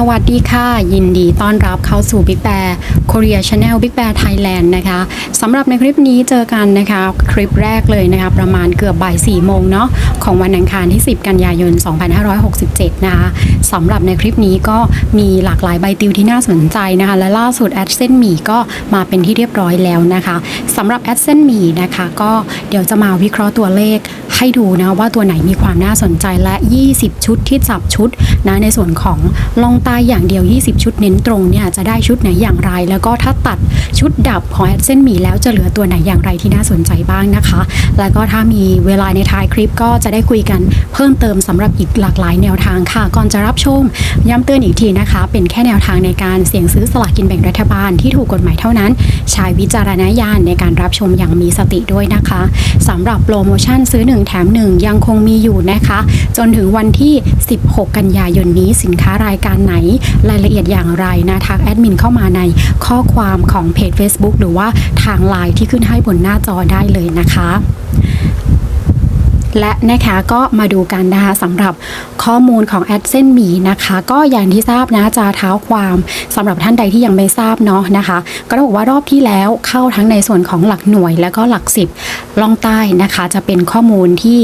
สวัสดีค่ะ ยินดีต้อนรับเข้าสู่ Big Bear Korea Channel Big Bear Thailand นะคะสำหรับในคลิปนี้เจอกันนะคะคลิปแรกเลยนะคะประมาณเกือบบ่าย4โมงเนาะของวันอังคารที่ 10 กันยายน 2567 นะคะสำหรับในคลิปนี้ก็มีหลากหลายใบติวที่น่าสนใจนะคะ และล่าสุดแอดเซนหมี่ก็มาเป็นที่เรียบร้อยแล้วนะคะสำหรับแอดเซนหมี่นะคะก็เดี๋ยวจะมาวิเคราะห์ตัวเลข ให้ดูนะว่าตัวไหนมีความน่าสนใจและ 20 ชุดที่จับชุดนะในส่วนของลองตายอย่างเดียว 20 ชุดเน้นตรงเนี่ยจะได้ชุดไหนอย่างไร แล้วก็ถ้าตัดชุดดับของแอดเซนมีแล้วจะเหลือตัวไหนอย่างไรที่น่าสนใจบ้างนะคะ แล้วก็ถ้ามีเวลาในท้ายคลิปก็จะได้คุยกันเพิ่มเติมสำหรับอีกหลากหลายแนวทางค่ะ ก่อนจะรับชมย้ำเตือนอีกทีนะคะ เป็นแค่แนวทางในการเสี่ยงซื้อสลากกินแบ่งรัฐบาลที่ถูกกฎหมายเท่านั้น ใช้วิจารณญาณในการรับชมอย่างมีสติด้วยนะคะสำหรับโปรโมชั่นซื้อ1แถมหนึ่งยังคงมีอยู่นะคะ จนถึงวันที่ 16 กันยายนนี้สินค้ารายการไหน รายละเอียดอย่างไรนะทักแอดมินเข้ามาในข้อความของเพจ Facebook หรือว่าทางไลน์ที่ขึ้นให้บนหน้าจอได้เลยนะคะ และนะคะก็มาดูกันนะคะสำหรับข้อมูลของแอดเซนมีนะคะ ก็อย่างที่ทราบนะจะเท้าความสำหรับท่านใดที่ยังไม่ทราบเนาะนะคะ ก็ต้องบอกว่ารอบที่แล้วเข้าทั้งในส่วนของหลักหน่วย แล้วก็หลักสิบล่องใต้นะคะ จะเป็นข้อมูลที่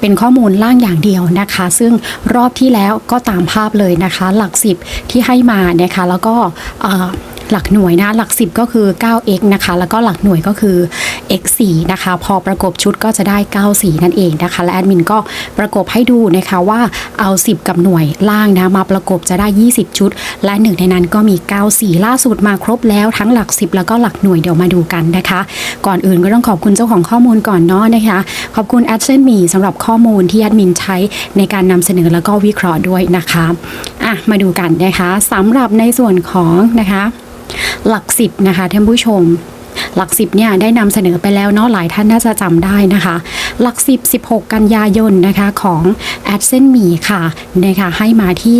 เป็นข้อมูลล่างอย่างเดียวนะคะ ซึ่งรอบที่แล้วก็ตามภาพเลยนะคะ หลัก10ที่ให้มานะคะ แล้วก็ หลักหน่วยนะหลัก 10 ก็คือ 9x นะคะ แล้วก็หลักหน่วยก็คือ x 4 นะคะ พอประกบชุดก็จะได้ 94 นั่นเองนะคะ และแอดมินก็ประกบให้ดูนะคะว่าเอา 10 กับหน่วยล่างนะมาประกบจะได้ 20 ชุด และหนึ่งในนั้นก็มี 94 ล่าสุดมาครบแล้วทั้งหลัก 10 แล้วก็หลักหน่วยเดี๋ยวมาดูกันนะคะ ก่อนอื่นก็ต้องขอบคุณเจ้าของข้อมูลก่อนเนาะนะคะ ขอบคุณแอดเซนมีสำหรับข้อมูลที่แอดมินใช้ในการนำเสนอแล้วก็วิเคราะห์ด้วยนะคะอะมาดูกันนะคะสำหรับในส่วนของนะคะ หลักสิบนะคะท่านผู้ชม หลักสิบเนี่ยได้นำเสนอไปแล้วเนาะหลายท่านน่าจะจำได้นะคะ หลักสิบ16 กันยายนนะคะของแอดเซนมีค่ะนะคะให้มาที่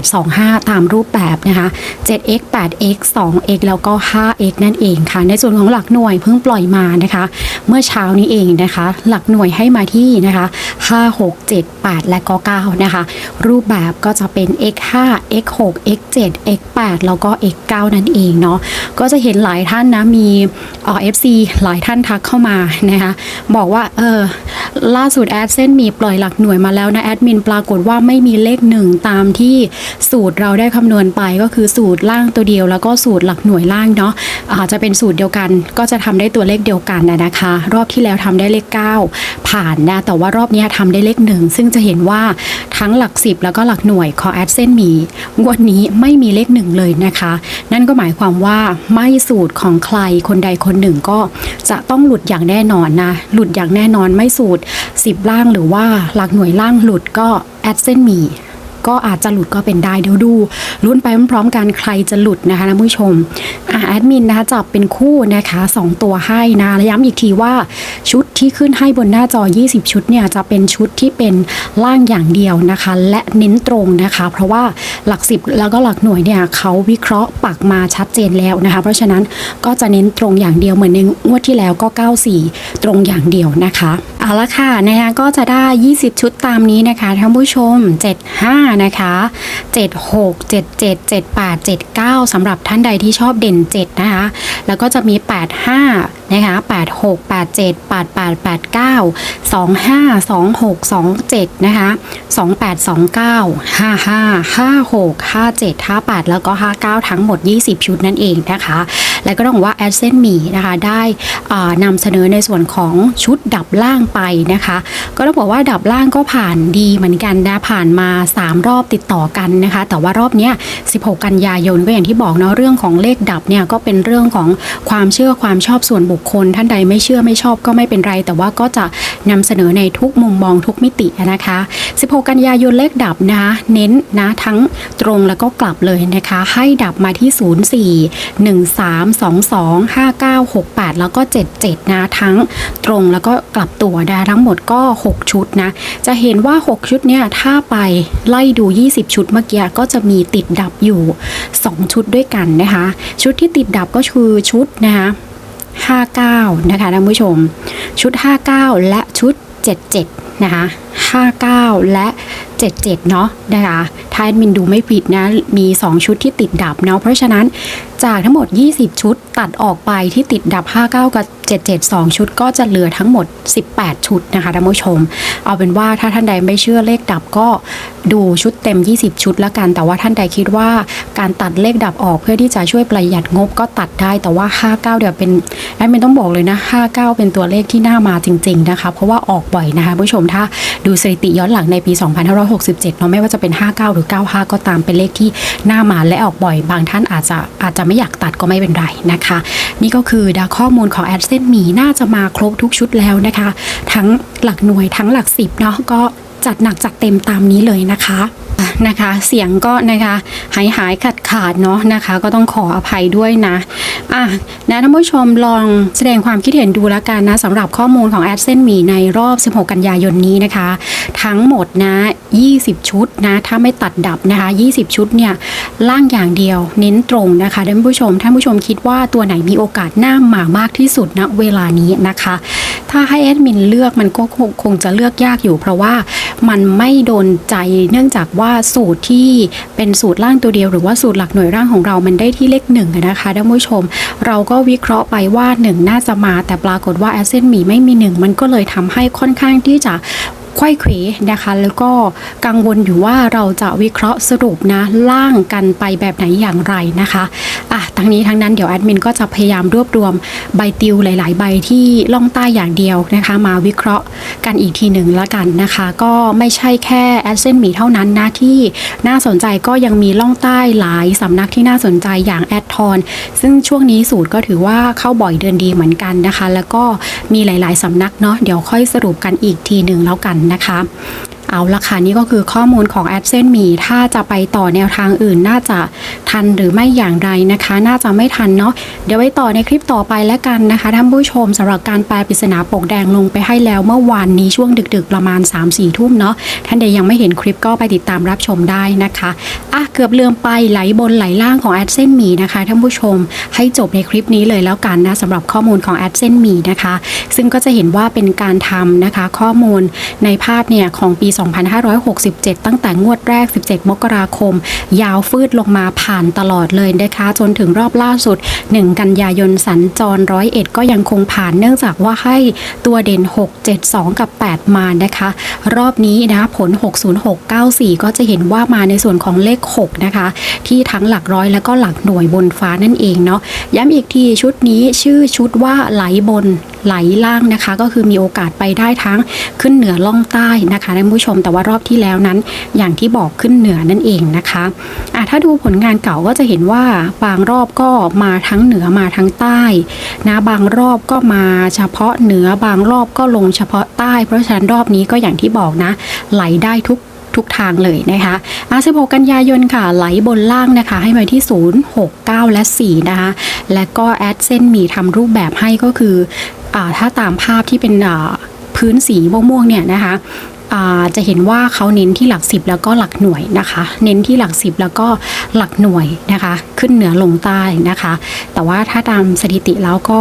7825 ตามรูปแบบนะคะ 7x 8x 2x แล้วก็ 5x นั่นเองค่ะ ในส่วนของหลักหน่วยเพิ่งปล่อยมานะคะ เมื่อเช้านี้เองนะคะ หลักหน่วยให้มาที่นะคะ5 6 7 8 และก็9นะคะ รูปแบบก็จะเป็น x 5 x 6 x 7 x 8แล้วก็ x 9นั่นเองเนาะก็จะเห็นหลายท่านนะมีเอ่อฟซีหลายท่านทักเข้ามานะคะ บอกว่าเออล่าสุดแอดเส้นมีปล่อยหลักหน่วยมาแล้วนะแอดมินปรากฏว่าไม่มีเลขหนึ่งตามที่สูตรเราได้คำนวณไปก็คือสูตรล่างตัวเดียว แล้วก็สูตรหลักหน่วยล่างเนาะอาจจะเป็นสูตรเดียวกัน ก็จะทำได้ตัวเลขเดียวกันนะนะคะ รอบที่แล้วทำได้เลข 9 ผ่านนะแต่ว่ารอบนี้ทำได้เลขหนึ่งซึ่งจะเห็นว่าทั้งหลัก 10 แล้วก็หลักหน่วยของแอดเส้นมีงวดนี้ไม่มีเลขหนึ่งเลยนะคะ นั่นก็หมายความว่าไม่สูตรของใครคนใดคนหนึ่งก็จะต้องหลุดอย่างแน่นอนนะหลุดอย่างแน่นอนไม่สูตร 10 ล่างหรือว่าหลักหน่วยล่างหลุดก็แอดเส้นมี ก็อาจจะหลุดก็เป็นได้เดี๋ยวดูลุ้นไปพร้อมๆกันใครจะหลุดนะคะท่านผู้ชมอะแอดมินนะคะจับเป็นคู่นะคะสองตัวให้นะและย้ำอีกทีว่าชุดที่ขึ้นให้บนหน้าจอ 20 ชุดเนี่ยจะเป็นชุดที่เป็นล่างอย่างเดียวนะคะ และเน้นตรงนะคะ เพราะว่าหลัก10แล้วก็หลักหน่วยเนี่ยเขาวิเคราะห์ปักมาชัดเจนแล้วนะคะ เพราะฉะนั้นก็จะเน้นตรงอย่างเดียวเหมือนในงวดที่แล้วก็ 94 ตรงอย่างเดียวนะคะเอาละค่ะนะคะก็จะได้ 20 ชุดตามนี้นะคะท่านผู้ชม 75นะคะ 76 77 78 79สำหรับท่านใดที่ชอบเด่น 7 นะคะ แล้วก็จะมี 85 นะคะ 86 87 88 89 25 26 27 นะคะ 28 29 55 56 57 58 แล้วก็ 59 ทั้งหมด 20 ชุดนั่นเองนะคะ แล้วก็ต้องบอกว่าแอดเซนมีนะคะได้อ่านำเสนอในส่วนของชุดดับล่างไปนะคะ ก็ต้องบอกว่าดับล่างก็ผ่านดีเหมือนกันนะผ่านมา 3 รอบติดต่อกันนะคะ แต่ว่ารอบนี้16 กันยายนก็อย่างที่บอกเนาะเรื่องของเลขดับเนี่ยก็เป็นเรื่องของความเชื่อความชอบส่วนบุคคล ท่านใดไม่เชื่อไม่ชอบก็ไม่เป็นไร แต่ว่าก็จะนำเสนอในทุกมุมมองทุกมิตินะคะ 16 กันยายนเลขดับนะคะ เน้นนะทั้งตรงแล้วก็กลับเลยนะคะ ให้ดับมาที่ 04 13 22 59 68 แล้วก็ 77 นะ ทั้งตรงแล้วก็กลับตัวนะทั้งหมดก็ 6 ชุดนะ จะเห็นว่า 6 ชุดเนี่ย ถ้าไปไล่ดู 20 ชุดเมื่อกี้ก็จะมีติดดับอยู่ 2 ชุดด้วยกันนะคะ ชุดที่ติดดับก็คือชุดนะคะ59 นะคะท่านผู้ชม ชุด 59 และชุด 77 นะคะ 59 และ 77 เนาะนะคะถ้าแอดมินดูไม่ผิดนะ มี 2 ชุดที่ติดดับเนาะเพราะฉะนั้นจากทั้งหมด 20 ชุดตัดออกไปที่ติดดับ 59 กับ 77 2 ชุดก็จะเหลือทั้งหมด 18 ชุดนะคะท่านผู้ชม เอาเป็นว่าถ้าท่านใดไม่เชื่อเลขดับก็ดูชุดเต็ม 20 ชุดแล้วกัน แต่ว่าท่านใดคิดว่าการตัดเลขดับออกเพื่อที่จะช่วยประหยัดงบก็ตัดได้ แต่ว่า 59 เดี๋ยวเป็นแอดมินต้องบอกเลยนะ 59 เป็นตัวเลขที่น่ามาจริง ๆนะคะ เพราะว่าออกบ่อยนะคะผู้ชมถ้าดูสถิติย้อนหลังในปี 2567เนาะไม่ว่าจะเป็น 59 หรือ 95 ก็ตามเป็นเลขที่น่ามาและออกบ่อย บางท่านอาจจะอาจจะไม่อยากตัดก็ไม่เป็นไรนะคะ นี่ก็คือดาข้อมูลของแอดเซนมีน่าจะมาครบทุกชุดแล้วนะคะ ทั้งหลักหน่วยทั้งหลักสิบเนาะก็ จัดหนักจัดเต็มตามนี้เลยนะคะนะคะ เสียงก็นะคะหายหายขาดขาดเนาะนะคะ ก็ต้องขออภัยด้วยนะอะนะท่านผู้ชมลองแสดงความคิดเห็นดูแล้วกันนะสำหรับข้อมูลของแอดเซนมีในรอบ 16 กันยายนนี้นะคะ ทั้งหมดนะ 20 ชุดนะถ้าไม่ตัดดับนะคะ 20 ชุดเนี่ยล่างอย่างเดียวเน้นตรงนะคะท่านผู้ชมท่านผู้ชมคิดว่าตัวไหนมีโอกาสหน้าหมามากที่สุดณเวลานี้นะคะ ถ้าให้แอดมินเลือกมันก็คงจะเลือกยากอยู่ เพราะว่า มันไม่โดนใจ เนื่องจากว่าสูตรที่เป็นสูตรล่างตัวเดียว หรือว่าสูตรหลักหน่วยร่างของเรามันได้ที่เลขหนึ่งนะคะท่านผู้ชม เราก็วิเคราะห์ไปว่าหนึ่งน่าจะมา แต่ปรากฏว่าแอสเซนมีไม่มีหนึ่งมันก็เลยทำให้ค่อนข้างที่จะ ไข้เขวนะคะ แล้วก็กังวลอยู่ว่าเราจะวิเคราะห์สรุปนะล่างกันไปแบบไหนอย่างไรนะคะอะทั้งนี้ทั้งนั้นเดี๋ยวแอดมินก็จะพยายามรวบรวมใบติวหลาย ๆ ใบที่ล่องใต้อย่างเดียวนะคะ มาวิเคราะห์กันอีกทีหนึ่งแล้วกันนะคะ ก็ไม่ใช่แค่แอดเซนมีเท่านั้นนะที่น่าสนใจก็ยังมีล่องใต้หลายสำนักที่น่าสนใจอย่างแอดทอนซึ่งช่วงนี้สูตรก็ถือว่าเข้าบ่อยเดือนดีเหมือนกันนะคะ แล้วก็มีหลาย ๆสำนักเนาะเดี๋ยวค่อยสรุปกันอีกทีหนึ่งแล้วกันนะคะ เอาละค่ะนี่ก็คือข้อมูลของ a d s e n มีถ้าจะไปต่อแนวทางอื่นน่าจะทันหรือไม่อย่างไรนะคะ น่าจะไม่ทันเนาะเดี๋ยวไว้ต่อในคลิปต่อไปแล้วกันนะคะท่านผู้ชมสำหรับการแปลปริศนาปกแดงลงไปให้แล้วเมื่อวานนี้ช่วงดึกๆประมาณ 3-4ทุ่มเนาะท่านใดยังไม่เห็นคลิปก็ไปติดตามรับชมได้นะคะอะเกือบลืมไปไหลบนไหลล่างของ a d s e n มีนะคะท่านผู้ชมให้จบในคลิปนี้เลยแล้วกันนะสำหรับข้อมูลของ a d s e n มีนะคะ ซึ่งก็จะเห็นว่าเป็นการทำนะคะ ข้อมูลในภาพเนี่ยของปี2567 ตั้งแต่งวดแรก 17 มกราคม ยาวฟืดลงมาผ่านตลอดเลยนะคะ จนถึงรอบล่าสุด 1 กันยายนสัญจรร้อยเอ็ดก็ยังคงผ่านเนื่องจากว่าให้ตัวเด่น 6 7 2 กับ 8 มานะคะ รอบนี้นะคะผล 60694 ก็จะเห็นว่ามาในส่วนของเลข 6 นะคะ ที่ทั้งหลักร้อยแล้วก็หลักหน่วยบนฟ้านั่นเองเนาะย้ำอีกทีชุดนี้ชื่อชุดว่าไหลบน ไหลล่างนะคะ ก็คือมีโอกาสไปได้ทั้งขึ้นเหนือล่องใต้นะคะท่านผู้ชมแต่ว่ารอบที่แล้วนั้น อย่างที่บอกขึ้นเหนือนั่นเองนะคะอะถ้าดูผลงานเก่าก็จะเห็นว่าบางรอบก็มาทั้งเหนือมาทั้งใต้นะบางรอบก็มาเฉพาะเหนือบางรอบก็ลงเฉพาะใต้ เพราะฉะนั้นรอบนี้ก็อย่างที่บอกนะ ไหลได้ทุกทุกทางเลยนะคะอะ16 กันยายนค่ะ ไหลบนล่างนะคะ ให้มาที่ 0 6 9 และ 4 นะคะ และก็แอดเส้นมีทำรูปแบบให้ก็คือ ถ้าตามภาพที่เป็นพื้นสีม่วงๆเนี่ยนะคะจะเห็นว่าเขาเน้นที่หลักสิบแล้วก็หลักหน่วยนะคะ เน้นที่หลักสิบแล้วก็หลักหน่วยนะคะ ขึ้นเหนือลงใต้นะคะ แต่ว่าถ้าตามสถิติแล้วก็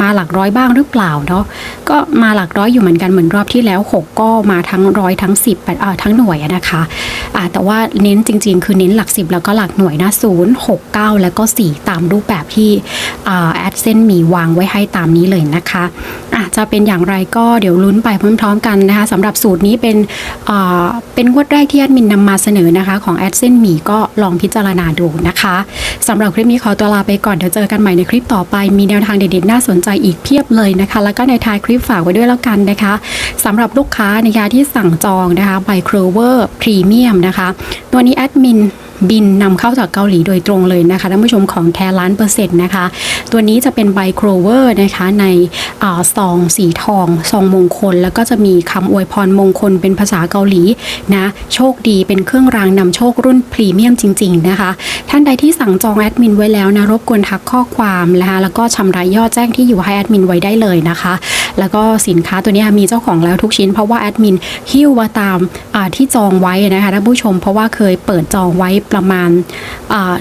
มาหลักร้อยบ้างหรือเปล่าเนาะก็มาหลักร้อยอยู่เหมือนกันเหมือนรอบที่แล้ว 6 ก็มาทั้งร้อยทั้ง10ไปอ่าทั้งหน่วยนะคะอ่าแต่ว่าเน้นจริง ๆ คือเน้นหลัก 10 แล้วก็หลักหน่วยนะ0 6 9 แล้วก็ 4 ตามรูปแบบที่อ่าแอดเซนมีวางไว้ให้ตามนี้เลยนะคะอะจะเป็นอย่างไรก็เดี๋ยวลุ้นไปพร้อมๆกันนะคะสำหรับสูตรนี้เป็นอ่าเป็นงวดแรกที่แอดมินนำมาเสนอนะคะของแอดเซนมีก็ลองพิจารณาดูนะคะสำหรับคลิปนี้ขอตัวลาไปก่อนเดี๋ยวเจอกันใหม่ในคลิปต่อไปมีแนวทางเด็ดๆน่าสนใจอีกเพียบเลยนะคะ แล้วก็ในท้ายคลิปฝากไว้ด้วยแล้วกันนะคะสำหรับลูกค้านะคะที่สั่งจองนะคะไบโครเวอร์พรีเมียมนะคะ ตัวนี้แอดมิน บินนำเข้าจากเกาหลีโดยตรงเลยนะคะท่านผู้ชมของแท้ล้านเปอร์เซ็นต์นะคะ ตัวนี้จะเป็นไบโครเวอร์นะคะในอาซองสีทองซองมงคล แล้วก็จะมีคำอวยพรมงคลเป็นภาษาเกาหลีนะโชคดีเป็นเครื่องรางนำโชครุ่นพรีเมียมจริง ๆ นะคะ ท่านใดที่สั่งจองแอดมินไว้แล้วนะรบกวนทักข้อความนะคะแล้วก็ชำระยอดแจ้งที่อยู่ให้แอดมินไว้ได้เลยนะคะ แล้วก็สินค้าตัวนี้มีเจ้าของแล้วทุกชิ้น เพราะว่าแอดมินหิ้วมาตามอ่าที่จองไว้นะคะท่านผู้ชมเพราะว่าเคยเปิดจองไว้ประมาณ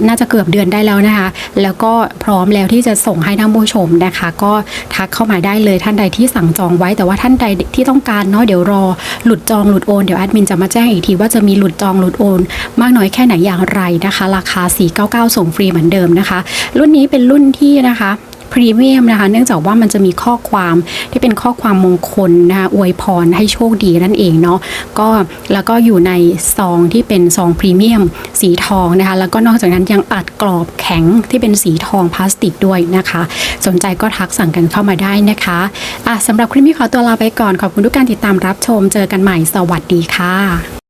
น่าจะเกือบเดือนได้แล้วนะคะ แล้วก็พร้อมแล้วที่จะส่งให้ท่านผู้ชมนะคะ ก็ทักเข้ามาได้เลยท่านใดที่สั่งจองไว้ แต่ว่าท่านใดที่ต้องการเนาะเดี๋ยวรอหลุดจองหลุดโอนเดี๋ยวแอดมินจะมาแจ้งอีกทีว่าจะมีหลุดจองหลุดโอน มากน้อยแค่ไหนอย่างไรนะคะ ราคา 499 ส่งฟรีเหมือนเดิมนะคะ รุ่นนี้เป็นรุ่นที่นะคะ พรีเมียมนะคะ เนื่องจากว่ามันจะมีข้อความที่เป็นข้อความมงคลนะคะอวยพรให้โชคดีนั่นเองเนาะก็แล้วก็อยู่ในซองที่เป็นซองพรีเมียมสีทองนะคะแล้วก็นอกจากนั้นยังอัดกรอบแข็งที่เป็นสีทองพลาสติกด้วยนะคะ สนใจก็ทักสั่งกันเข้ามาได้นะคะอะสำหรับคลิปนี้ขอตัวลาไปก่อนขอบคุณทุกการติดตามรับชม เจอกันใหม่สวัสดีค่ะ